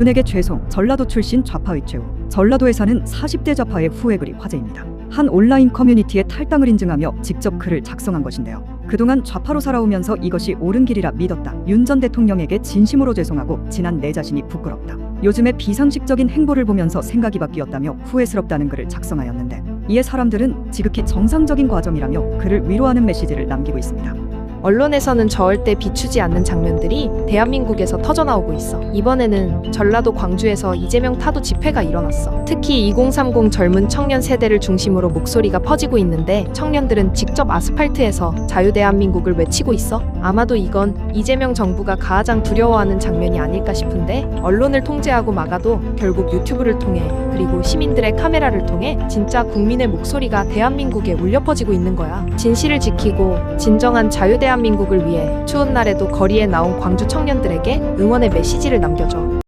은에게 죄송, 전라도 출신 좌파의 최후. 전라도에 사는 40대 좌파의 후회 글이 화제입니다. 한 온라인 커뮤니티에 탈당을 인증하며 직접 글을 작성한 것인데요. 그동안 좌파로 살아오면서 이것이 옳은 길이라 믿었다. 윤 전 대통령에게 진심으로 죄송하고 지난 내 자신이 부끄럽다. 요즘의 비상식적인 행보를 보면서 생각이 바뀌었다며 후회스럽다는 글을 작성하였는데 이에 사람들은 지극히 정상적인 과정이라며 그를 위로하는 메시지를 남기고 있습니다. 언론에서는 절대 비추지 않는 장면들이 대한민국에서 터져나오고 있어. 이번에는 전라도 광주에서 이재명 타도 집회가 일어났어. 특히 2030 젊은 청년 세대를 중심으로 목소리가 퍼지고 있는데 청년들은 직접 아스팔트에서 자유대한민국을 외치고 있어. 아마도 이건 이재명 정부가 가장 두려워하는 장면이 아닐까 싶은데 언론을 통제하고 막아도 결국 유튜브를 통해 그리고 시민들의 카메라를 통해 진짜 국민의 목소리가 대한민국에 울려 퍼지고 있는 거야. 진실을 지키고 진정한 자유 대한민국을 위해 추운 날에도 거리에 나온 광주 청년들에게 응원의 메시지를 남겨줘.